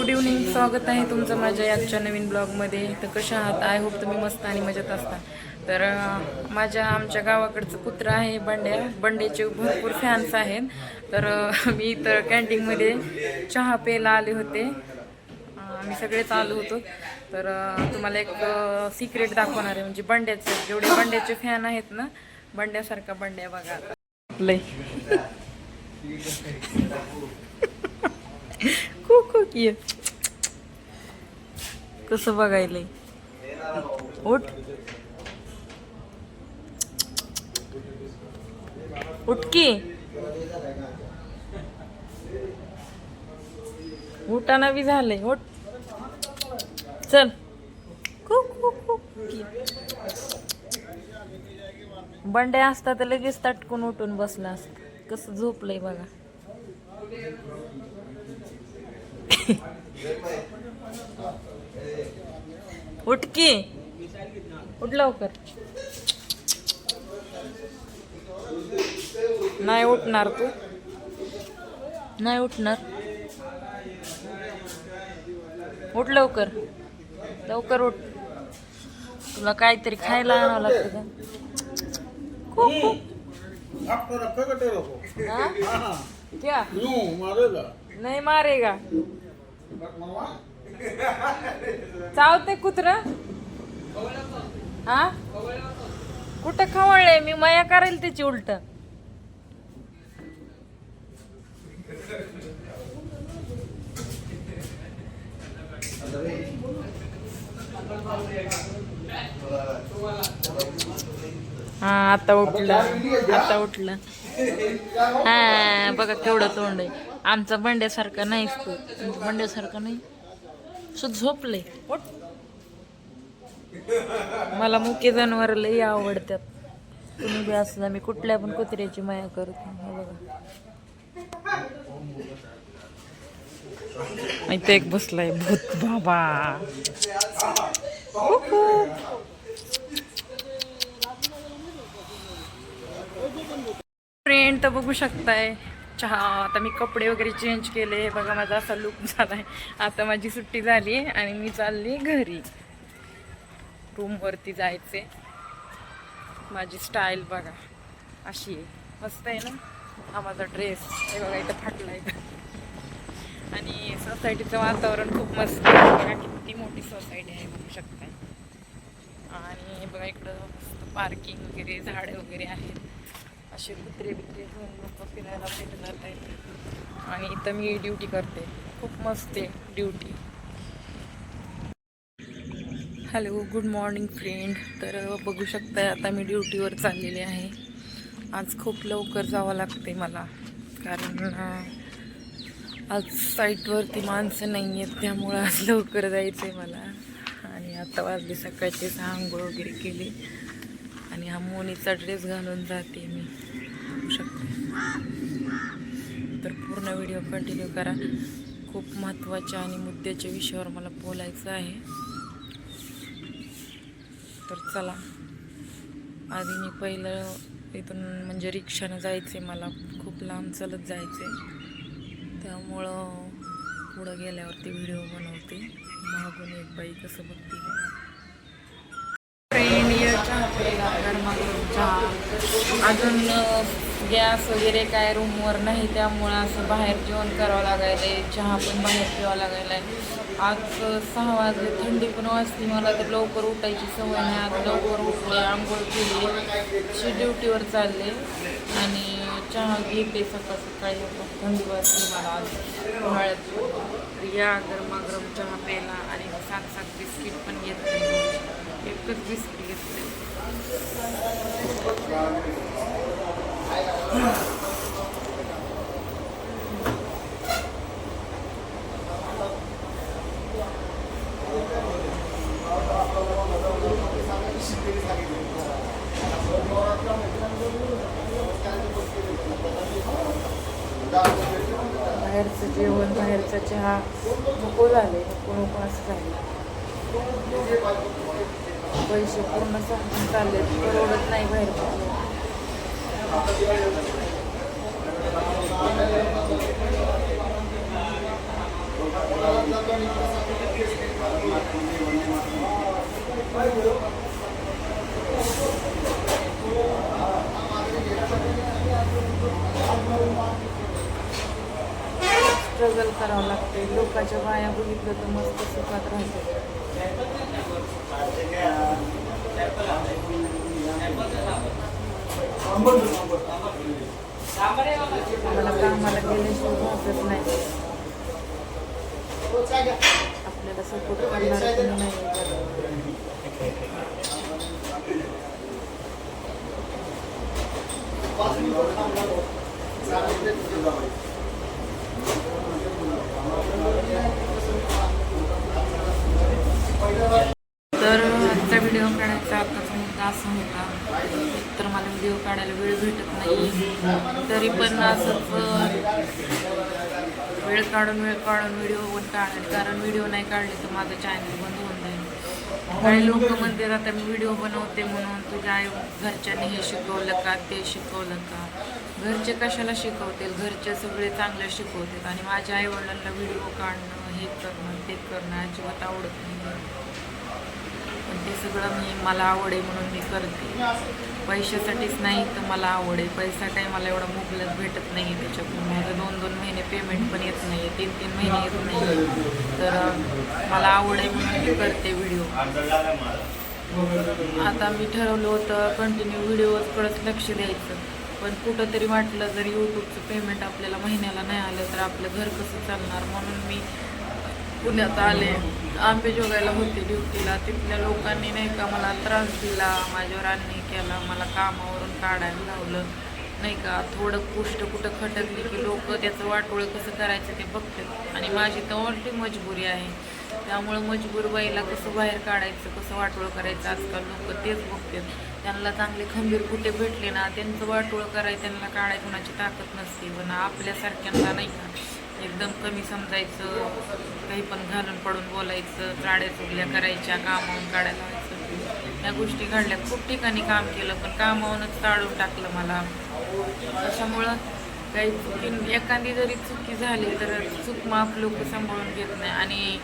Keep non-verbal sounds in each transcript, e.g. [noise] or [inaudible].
Good evening स्वागत आहे तुमचं माझ्या आजच्या नवीन ब्लॉगमध्ये तर कशा आहात? आय होप तुम्ही मस्त आणि मजेत असता. तर माझ्या आमच्या गावाकडचं कुत्र आहे बंड्या. बंड्याचे भरपूर फॅन्स आहेत. तर मी इतर कॅन्टीनमध्ये चहा प्यायला आले होते. आम्ही सगळेच आलो होतो. तर तुम्हाला एक सिक्रेट दाखवणार आहे. म्हणजे बंड्याचे जेवढे बंड्याचे फॅन आहेत ना बंड्यासारखा बंड्या बघा. आता लय. [laughs] खूप खूप ये. कसं बघायलंय उठ उठकी उठाना बी झालंय. उठ. चल. खूप खूप खूप बंड्या असता तर लगेच तटकून उठून बसला असत कसं झोपलंय बघा. [laughs] उठकी. उठ लवकर. नाही उठणार तू. नाही उठणार. उठ लवकर. लवकर उठ. तुला काहीतरी खायला आणावं लागतं का? नाही मारेगा. चावते कुत्र? हा? कुठं खवळले मी माया करेल त्याची उलट. हा आता उठलं. आता उठलं. हा बघा केवढं तोंड आहे. आमचा बंड्यासारखा नाहीच तो बंड्यासारखा नाही. सो झोपले मला मुके जनावर लई आवडतात. तुम्ही बी असला मी कुठल्या पण कुत्र्याची माया करतो. हे बघा. इथे एक बसलाय भूत बाबा. फ्रेंड तर बघू शकताय. चहा आता मी कपडे वगैरे चेंज केले. बघा माझा असा लुक आहे आता माझी सुट्टी झाली आणि मी चालली घरी. रूमवरती जायचे माझी स्टाईल बघा. अशी आहे. मस्त आहे ना? हा माझा ड्रेस हे बघा इथं फाटला इथं आणि सोसायटीचं वातावरण खूप मस्त आहे. बघा किती मोठी सोसायटी आहे बघू शकता आणि बघा इकडं मस्त पार्किंग वगैरे झाडे वगैरे आहेत. असे कुत्रे बित्रे घेऊन लोक फिरायला भेट जात आहेत. आणि इथं मी ड्युटी करते. खूप मस्त आहे duty. Hello good morning friend तर बघू शकता आता मी ड्युटीवर चाललेली आहे. आज खूप लवकर जावं लागते मला. कारण आज साईटवरती माणसं नाही आहेत त्यामुळं आज लवकर जायचं आहे मला. आणि आता वाजले सकाळचे सहा आंघोळ वगैरे केली. आणि हा मोनीचा ड्रेस घालून जाते मी. बघू शकते. तर पूर्ण व्हिडिओ कंटिन्यू करा. खूप महत्त्वाच्या आणि मुद्द्याच्या विषयावर मला बोलायचं आहे. तर चला. आधी मी पहिलं इथून म्हणजे रिक्षानं जायचे मला. खूप लांब चालत जायचे त्यामुळं पुढं गेल्यावरती व्हिडिओ बनवते. मागून एक बाई कसं बघते चहा प्यायला गरमागरम चहा अजून गॅस वगैरे काय रूमवर नाही त्यामुळं असं बाहेर जेवण करावं लागायलंय चहा पण बाहेर प्यावं लागायलाय. आज सहा वाजले थंडी पण वाजली मला तर लवकर उठायची सवय नाही आज लवकर उठले आंघोळ केली अशी ड्युटीवर चालले आणि चहा घेते सकाळ सकाळी थंडी वाजली मला आज उन्हाळ्यात या गरमागरम चहा प्यायला आणि सात सात बिस्किट पण घेत नाही एकच बिस्किट घेतले बाहेरचं जेवण बाहेरचा चहा. नको झाले नको नको असं झालं. पैसे पूर्ण संपून चालले परवडत नाही बाहेर. स्ट्रगल करावं लागते लोकांच्या बाया बघितलं तर मस्त सुखात राहते मला कामाला गेल्याशिवाय वाटत नाही. आपल्याला सपोर्ट करणार नाही. नाही तर आजचा व्हिडिओ काढायचा आताचा मुद्दा असं होता तर मला व्हिडिओ काढायला वेळ भेटत नाही. तरी पण असंच वेळ काढून वेळ काढून व्हिडिओ पण काढेल. कारण व्हिडिओ नाही काढले तर माझं चॅनल बंद होऊन जाईल. काही लोक म्हणतात आता मी व्हिडिओ बनवते म्हणून तुझ्या आई घरच्यांनी हे शिकवलं का? ते शिकवलं का? घरचे कशाला शिकवतील? घरचे सगळे चांगले शिकवतात आणि माझ्या आईवडिलांना व्हिडिओ काढणं हे करणं ते करणं अजिबात आवडत नाही. हे ते सगळं मी मला आवड आहे म्हणून मी करते. पैशासाठीच नाही तर मला आवड. आहे पैसा काय मला एवढा मुबलक भेटत नाही त्याच्यातून. माझं दोन दोन महिने पेमेंट पण येत नाही तीन तीन महिने येत नाही तर मला आवड आहे म्हणून मी करते व्हिडिओ आता मी ठरवलं होतं कंटिन्यू व्हिडिओकडंच लक्ष द्यायचं. पण कुठंतरी वाटलं जर यूट्यूबचं पेमेंट आपल्याला महिन्याला नाही आलं तर आपलं घर कसं चालणार? म्हणून मी पुण्यात आले. आंबेजोगाईला होते ड्युटीला. तिथल्या लोकांनी नाही का मला त्रास दिला. माझ्यावर अन्याय केला. मला कामावरून काढायला लावलं. नाही का थोडं गोष्ट कुठं खटकली की लोक त्याचं वाटोळं कसं करायचं ते बघतात. आणि माझी तर ऑलरेडी मजबुरी आहे. त्यामुळं मजबूर बाईला कसं बाहेर काढायचं कसं वाटोळं करायचं आजकाल लोक तेच बघतात. त्यांना चांगले खंबीर कुठे भेटले ना त्यांचं वाटोळं करायचं त्यांना काढायची कोणाची ताकद नसते. पण आपल्यासारख्यांना नाही का एकदम कमी समजायचं काही पण घालून पडून बोलायचं चाड्या चुगल्या करायच्या कामावून काढायला लावायचं. या गोष्टी घडल्या. खूप ठिकाणी काम केलं पण कामावूनच टाळून टाकलं मला. त्याच्यामुळं काही चुकी एखादी जरी चुकी झाली तर चूक माफ लोक सांभाळून घेत नाही. आणि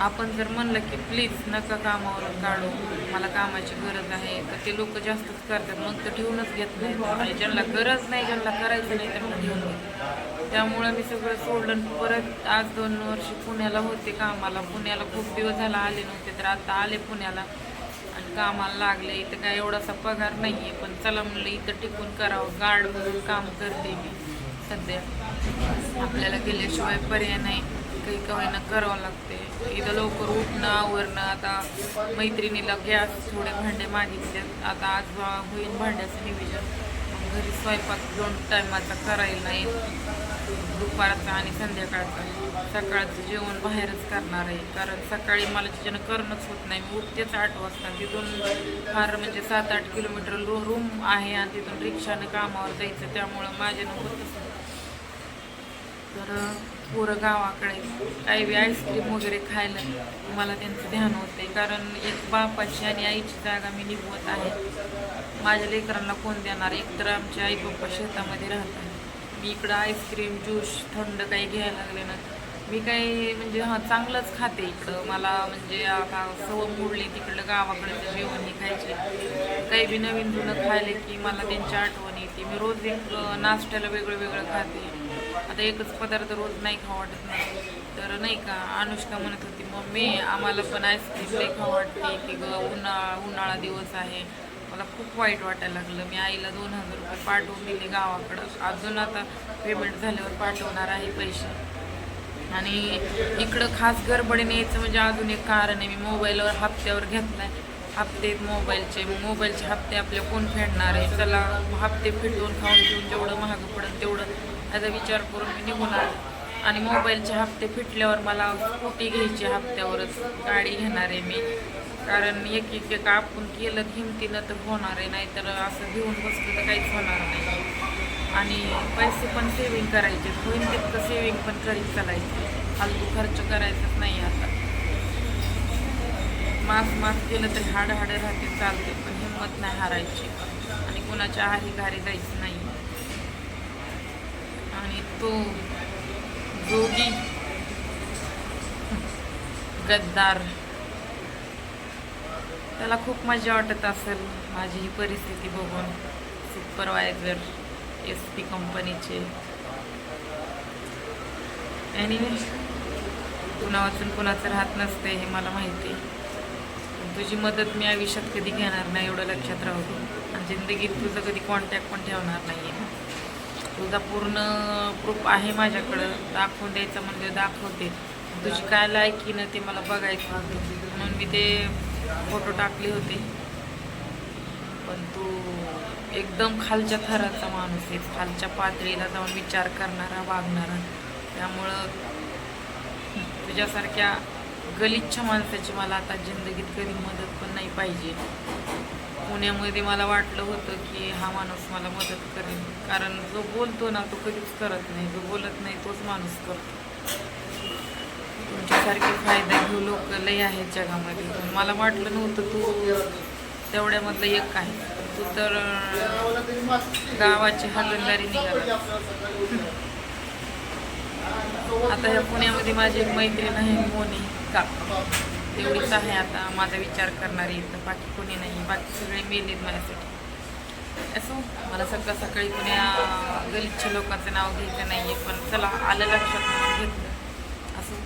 आपण जर म्हणलं की प्लीज नका कामावरून काढू मला कामाची गरज आहे तर ते लोक जास्तच करतात. मग तर ठेवूनच घेत नाही आणि ज्यांना गरज नाही ज्यांना करायचं नाही त्यांना ठेवून घेत त्यामुळं मी सगळं सोडलं. परत आज दोन वर्ष पुण्याला होते कामाला. पुण्याला खूप दिवस झाला आले नव्हते तर आता आले पुण्याला. आणि कामाला लागले. इथं काय एवढासा पगार नाही आहे पण चला म्हणलं इथं टिकून करावं. गार्ड म्हणून काम करते मी सध्या. आपल्याला गेल्याशिवाय पर्याय नाही. काही कवायना करावं लागते. इथं लवकर उठणं आवरणं आता मैत्रिणीला गॅस थोडे भांडे मागितले आता आज होईल होईन भांड्याचं नियोजन. घरी स्वयंपाक दोन टायमाचा करायला नाही. दुपारचा आणि संध्याकाळचा. सकाळचं जेवण बाहेरच करणार आहे. कारण सकाळी मला त्याच्यानं करणंच होत नाही. मी उठतेच आठ वाजता. तिथून फार म्हणजे सात आठ किलोमीटर रूम आहे आणि तिथून रिक्षानं कामावर जायचं. त्यामुळं माझ्यानं होतच तर पोरं गावाकडे काही बी आईस्क्रीम वगैरे खायला मला त्यांचं ध्यान होते कारण एक बापाची आणि आईची जागा मी निभवत आहे. माझ्या लेकरांना कोण देणार? एकतर आमच्या आई बाप्पा शेतामध्ये राहतात मी इकडं आईस्क्रीम ज्यूस थंड काही घ्यायला लागले ना मी काही म्हणजे हां चांगलंच खाते इकडं. मला म्हणजे आता सवय मोडली तिकडलं गावाकडचं जेवण हे खायचे. काही बी नवीन जुनं खायले की मला त्यांची आठवण की मी रोज एक नाश्त्याला वेगळं वेगळं खाते. आता एकच पदार्थ रोज नाही खाऊ वाटत नाही तर नाही का अनुष्का म्हणत होती मम्मी आम्हाला पण आईस्क्रीम नाही खाऊ वाटते. की ग उन्हाळा उन्हाळा दिवस आहे. मला खूप वाईट वाटायला लागलं. मी आईला दोन हजार रुपये पाठवून दिले गावाकडं. अजून आता पेमेंट झाल्यावर पाठवणार आहे पैसे. आणि इकडं खास गडबडीने यायचं म्हणजे अजून एक कारण आहे. मी मोबाईलवर हप्त्यावर घेतलाय. हप्ते आहेत मोबाईलचे मोबाईलचे हप्ते आपले कोण फेडणार आहे? चला हप्ते फिटवून खाऊन पिऊन जेवढं महाग पडेल तेवढं ह्याचा विचार करून मी निघून आले. आणि मोबाईलचे हप्ते फिटल्यावर मला स्कूटी घ्यायची हप्त्यावरच. गाडी घेणार आहे मी. कारण एक एक एक आपण केलं हिमतीनं तर होणार आहे नाहीतर असं घेऊन बसलं तर काहीच होणार नाही. आणि पैसे पण सेविंग करायचे. होईल तितकं सेविंग पण करीत चालायचे. फालतू खर्च करायचाच नाही आता. मास मास केलं तरी हाड हाड राहते चालते पण हिंमत नाही हारायची. आणि कुणाच्या आहारी घारी जायचं नाही. आणि तो जोगी गद्दार. त्याला खूप मजा वाटत असेल माझी ही परिस्थिती बघून. सुपरवायझर एस पी कंपनीचे. आणि कुणा वाचून कुणाचं राहत नसते हे मला माहिती. आहे तुझी मदत मी आयुष्यात कधी घेणार नाही एवढं लक्षात राहू दे. आणि जिंदगीत तुझं कधी कॉन्टॅक्ट पण ठेवणार नाही आहे तुझा पूर्ण प्रूफ आहे माझ्याकडं. दाखवून द्यायचं म्हणजे दाखवते. तुझी काय लायकी ना ते मला बघायचं. म्हणून मी ते फोटो टाकले होते. पण तू एकदम खालच्या थराचा माणूस आहे खालच्या पातळीला जाऊन विचार करणारा वागणारा. त्यामुळं तुझ्यासारख्या गलिच्छ माणसाची मला आता जिंदगीत कधी मदत पण नाही पाहिजे. पुण्यामध्ये मला वाटलं होतं की हा माणूस मला मदत करेल. कारण जो बोलतो ना तो कधीच करत नाही. जो बोलत नाही तोच माणूस करतो. तुमच्यासारखे फायदा घेऊ लोक लय आहेत जगामध्ये. पण मला वाटलं नव्हतं तू तेवढ्यामधलं एक आहे. तू तर गावाची हागणदारी निघाला. आता ह्या पुण्यामध्ये माझी एक मैत्रीण आहे मोनी. का? तेवढीच आहे आता माझा विचार करणारी तर बाकी कोणी नाही. बाकी सगळे मेलेत माझ्यासाठी. असो मला सकाळ सकाळी पुण्या गलिच्छ लोकांचं नाव घ्यायचं नाही आहे पण चला आलं लक्षात म्हणून घेतलं. असो.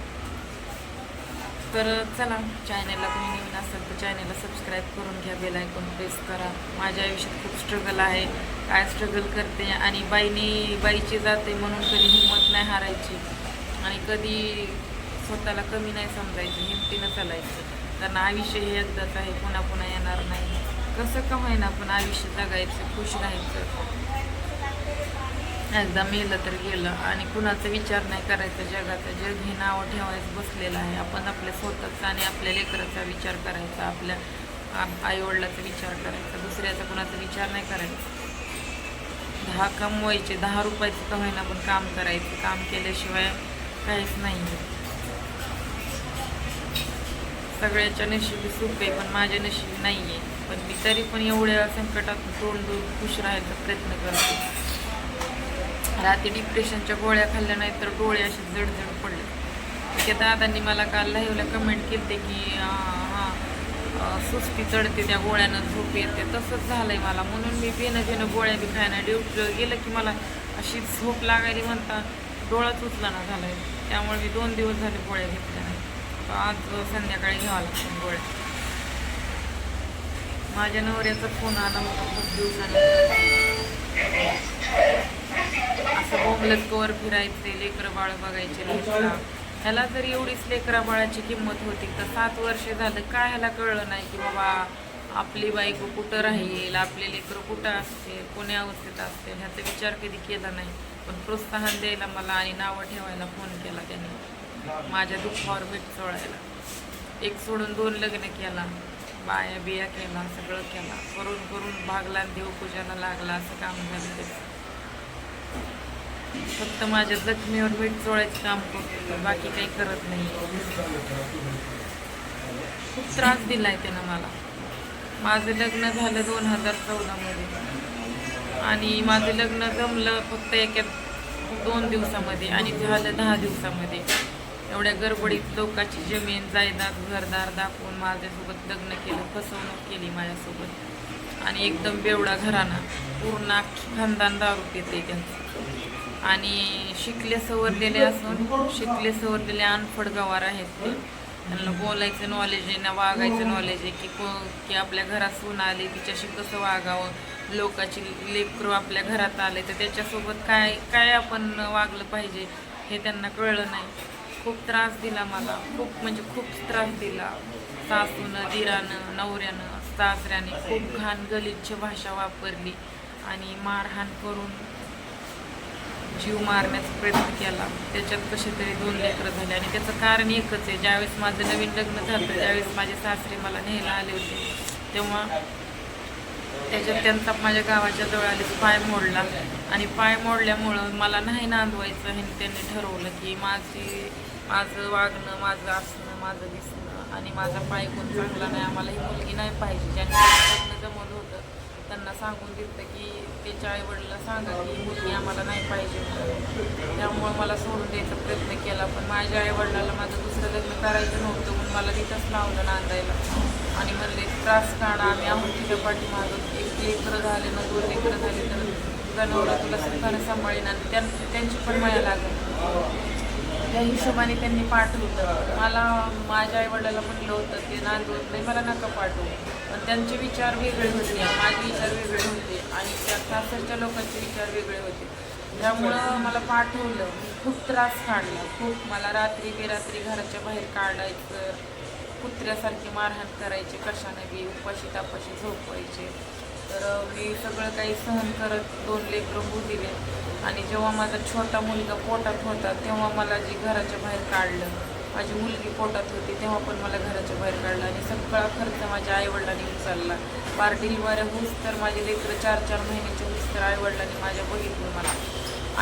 तर चला चॅनलला तुम्ही नवीन असाल तर चॅनलला सबस्क्राईब करून घ्या बेल आयकॉन प्रेस करा. माझ्या आयुष्यात खूप स्ट्रगल आहे. काय स्ट्रगल करते आणि बाईनी बाईची जाते म्हणून कधी हिंमत नाही हारायची. आणि कधी स्वतःला कमी नाही समजायचं हिमतीनं चालायचं. कारण आयुष्य हे एकदाच आहे पुन्हा पुन्हा येणार नाही. कसं का होईना पण आयुष्य जगायचं खुश राहायचं. एकदा मेलं तर गेलं. आणि कुणाचा विचार नाही करायचा जगाचा. जग हे नावं ठेवायचं बसलेलं आहे. आपण आपल्या स्वतःचा आणि आपल्या लेकराचा विचार करायचा आपल्या आईवडिलाचा विचार करायचा दुसऱ्याचा कुणाचा विचार नाही करायचा. दहा कमवायचे दहा रुपयाचं का होईना पण काम करायचं. काम केल्याशिवाय काहीच नाही आहे सगळ्याच्या नशिबी सुख आहे पण माझ्या नशिबी नाही आहे पण मी तरी पण एवढ्या संकटात तोंड दूर खुश राहायचा प्रयत्न करते. रात्री डिप्रेशनच्या गोळ्या खाल्ल्या नाही तर डोळे असे जडजड पडले. त्या दादांनी मला काल लाईव्हला कमेंट केली की हां सुस्ती चढते त्या गोळ्यानं झोप येते. तसंच झालंय मला. म्हणून मी बेनं बेनं गोळ्या बी खायना. ड्युटी गेलं की मला अशी झोप लागायली म्हणता डोळाच उचलाना झालाय. त्यामुळे मी दोन दिवस झाले गोळ्या घेतल्या. आज संध्याकाळी घ्यावं लागतं गोळ्या. माझ्या नवऱ्याचा फोन आला होता खूप दिवसानंतर. असं बोंबलत कवर फिरायचे लेकरं बाळ बघायचे लेकरा ह्याला जर एवढीच लेकरा बाळाची किंमत होती तर सात वर्ष झालं. काय ह्याला कळलं नाही की बाबा आपली बायको कुठं राहील आपले लेकरं कुठं असते कोण्या अवस्थेत असते ह्याचा विचार कधी केला नाही. पण प्रोत्साहन द्यायला मला आणि नावं ठेवायला फोन केला त्याने. माझ्या दुःखावर मीठ चोळायला. एक सोडून दोन लग्न केला. बाया बिया केला सगळं केला. करून करून भागला देवपूजाला लागला असं काम झालं. त्याचं फक्त माझ्या जखमीवर मीठ चोळायचं काम करतो बाकी काही करत नाही. खूप त्रास दिलाय त्यानं मला. माझं लग्न झालं दोन हजार चौदामध्ये. आणि माझं लग्न जमलं फक्त एका दोन दिवसामध्ये आणि झालं दहा दिवसामध्ये. एवढ्या गडबडीत लोकांची जमीन जायदाद घरदार दाखवून माझ्यासोबत लग्न केलं फसवणूक केली माझ्यासोबत. आणि एकदम बेवडा घराना पूर्ण अख्खी खानदान दारू पिते त्यांचं. आणि शिकले सवरलेले असून शिकले सवरलेले अनफड गवार आहेत ते. त्यांना बोलायचं नॉलेज आहे ना वागायचं नॉलेज आहे की को की आपल्या घरात सून आली तिच्याशी कसं वागावं? लोकाची लेकरू आपल्या घरात आले तर त्याच्यासोबत काय काय आपण वागलं पाहिजे हे त्यांना कळलं नाही. खूप त्रास दिला मला. खूप म्हणजे खूप त्रास दिला. सासूनं दिरानं नवऱ्यानं सासऱ्याने खूप घाण गलिच्छ भाषा वापरली आणि मारहाण करून जीव मारण्याचा प्रयत्न केला. त्याच्यात कसे तरी दोन लेकरं झाले आणि त्याचं कारण एकच आहे. ज्यावेळेस माझं नवीन लग्न झालं त्यावेळेस माझे सासरे मला न्यायला आले होते तेव्हा त्याच्यात त्यांचा माझ्या गावाच्या जवळ आले पाय मोडला आणि पाय मोडल्यामुळं मला नाही नांदवायचं हे त्यांनी ठरवलं की माझी माझं वागणं माझं असणं माझं दिसणं आणि माझा पाय कोण चांगला नाही आम्हाला ही मुलगी नाही पाहिजे. ज्यांनी लग्न जमवलं होतं त्यांना सांगून दिलं की त्याच्या आईवडिला सांगा की ही मुलगी आम्हाला नाही पाहिजे. त्यामुळं मला सोडून द्यायचा प्रयत्न केला पण माझ्या आईवडिलाला माझं दुसरं लग्न करायचं नव्हतं म्हणून मला तिथंच लावलं नांदायला. आणि म्हणले त्रास काढा आम्ही आहोत तिथं पाठीमागं. एक लेकरं झाले ना दोन लेकरं झाले तर तुझा नवरा तुला सुखानं सांभाळेन आणि त्यांची पण माया लागेल. त्या हिशोबाने त्यांनी पाठवलं मला माझ्या आईवडिलाला म्हटलं होतं ते नांदवत नाही मला नका पाठवू. पण त्यांचे विचार वेगळे होते माझे विचार वेगळे होते आणि त्या सासरच्या लोकांचे विचार वेगळे होते. त्यामुळं मला पाठवलं. खूप त्रास काढला. खूप मला रात्री बेरात्री घराच्या बाहेर काढायचं कुत्र्यासारखी मारहाण करायचे कशाने बी उपाशी तापाशी झोपवायचे तर मी सगळं काही सहन करत दोन लेकरं होऊ दिले. आणि जेव्हा माझा छोटा मुलगा पोटात होता तेव्हा मला जी घराच्या बाहेर काढलं माझी मुलगी पोटात होती तेव्हा पण मला घराच्या बाहेर काढलं आणि सगळा खर्च माझ्या आईवडिलांनी उचलला. बार डिलिव्हऱ्या होऊस तर माझे लेकरं चार चार महिन्याचे होऊस तर आईवडिलांनी माझ्या बघितलं मला.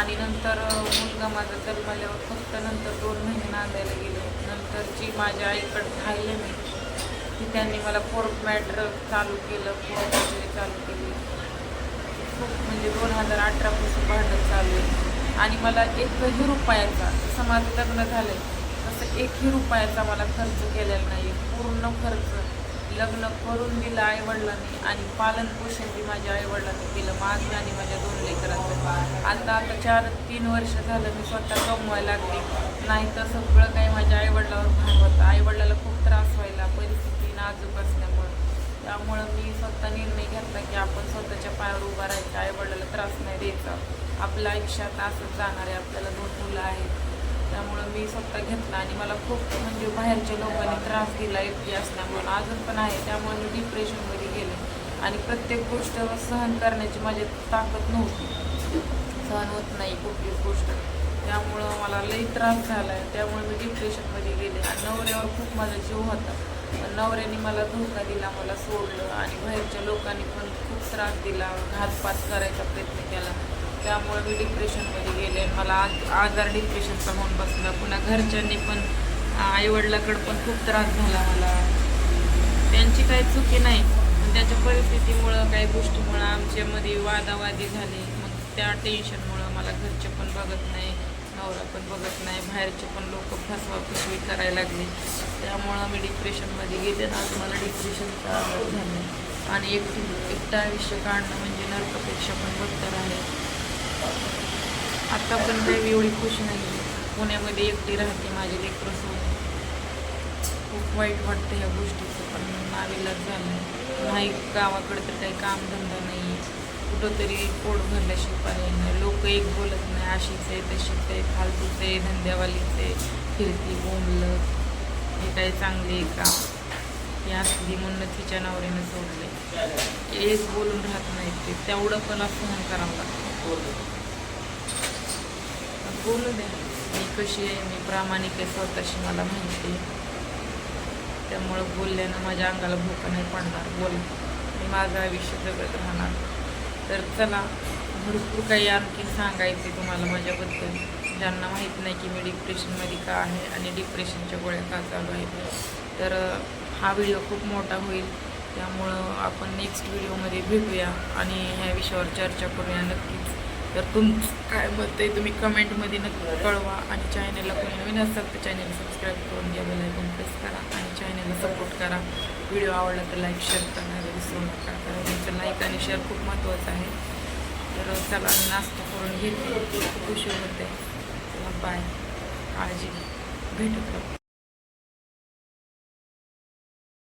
आणि नंतर मुलगा माझा जन्माल्यावर फक्त नंतर दोन महिने नांदायला गेले. नंतरची माझ्या आईकडे खायला मी की त्यांनी मला पोर्ट मॅटर चालू केलं पोर्ट चालू केली. खूप म्हणजे दोन हजार अठरापासून भांडण चालू आहे. आणि मला एकही रुपयाचा जसं माझं लग्न झालं आहे तसं एकही रुपयाचा मला खर्च केलेला नाही पूर्ण खर्च लग्न करून दिलं आईवडिलांनी आणि पालनपोषण बी माझ्या आईवडिलांनी केलं. माझं आणि माझ्या दोन लेकरांचं. आता आता चार तीन वर्ष झालं मी स्वतः कमवायला लागले. नाही तर सगळं काही माझ्या आईवडिलावर भार होतं आईवडिलाला खूप त्रास व्हायला परिस्थिती नाजूक असल्यामुळे त्यामुळं मी स्वतः निर्णय घेतला की आपण स्वतःच्या पायावर उभा राहायचं आईवडिलाला त्रास नाही द्यायचा. आपल्या आयुष्यात असंच जाणार आहे आपल्याला दोन मुलं आहेत. त्यामुळं मी स्वतः घेतला आणि मला खूप म्हणजे बाहेरच्या लोकांनी त्रास दिला एकटी असल्यामुळं. अजून पण आहे त्यामुळे मी डिप्रेशनमध्ये गेले. आणि प्रत्येक गोष्ट सहन करण्याची माझी ताकद नव्हती. सहन होत नाही कुठलीच गोष्ट. त्यामुळं मला लई त्रास झाला आहे त्यामुळे मी डिप्रेशनमध्ये गेले. आणि नवऱ्यावर खूप माझा जीव होता. पण नवऱ्याने मला धोका दिला मला सोडलं आणि बाहेरच्या लोकांनी पण खूप त्रास दिला घातपात करायचा प्रयत्न केला. त्यामुळे मी डिप्रेशनमध्ये गेले मला आज आजार डिप्रेशनचा होऊन बसला. पुन्हा घरच्यांनी पण आईवडिलाकडं पण खूप त्रास झाला मला. त्यांची काही चुकी नाही पण त्याच्या परिस्थितीमुळं काही गोष्टीमुळं आमच्यामध्ये वादावादी झाली. मग त्या टेन्शनमुळं मला घरचे पण बघत नाही. नवरा पण बघत नाही. बाहेरचे पण लोक फसवा फसवी करायला लागले. त्यामुळं मी डिप्रेशनमध्ये गेले ना आज मला डिप्रेशनचा आजार झाला. आणि एकटी एकटं आयुष्य काढणं म्हणजे नरकापेक्षा पण बदतर आहे. आत्ता पण काही एवढी खुश नाही. पुण्यामध्ये एकटी राहते माझे लेकरं सोडून खूप वाईट वाटतं ह्या गोष्टीचं पण नाविलाज झालं. नाही गावाकडे तर काही कामधंदा नाही. कुठं तरी पोट भरल्याशिवाय नाही लोक एक बोलत नाही अशीच आहे तशीच आहे फालतूच आहे धंद्यावालीच आहे फिरती बोंबलं हे काय चांगले आहे का? ही असली म्हणून तिच्या नवऱ्यानं सोडले एक बोलून राहत नाही ते. तेवढं पण सहन करावं लागतं. बोलू द्या. मी कशी आहे? मी प्रामाणिक आहे स्वतःशी मला माहिती आहे. त्यामुळं बोलल्यानं माझ्या अंगाला भूक नाही पडणार. बोल. मी माझं आयुष्य जगत राहणार. तर चला भरपूर काही आणखी सांगायचे तुम्हाला माझ्याबद्दल. ज्यांना माहीत नाही की मी डिप्रेशनमध्ये का आहे आणि डिप्रेशनच्या गोळ्या का चालू आहेत. तर हा व्हिडिओ खूप मोठा होईल. त्यामुळं आपण नेक्स्ट व्हिडिओमध्ये भेटूया आणि ह्या विषयावर चर्चा करूया नक्कीच. तर तुमचं काय मत आहे तुम्ही कमेंटमध्ये नक्की कळवा आणि चॅनलला कोणी नवीन असाल तर चॅनल सबस्क्राईब करून घ्या बेलायकॉन प्रेस करा आणि चॅनलला सपोर्ट करा. व्हिडिओ आवडला तर लाईक शेअर करायला विसरू नका लाईक आणि शेअर खूप महत्त्वाचं आहे. तर चला नाश्ता करून घेते. खूप खुशी होते. बाय. काळजी भेटत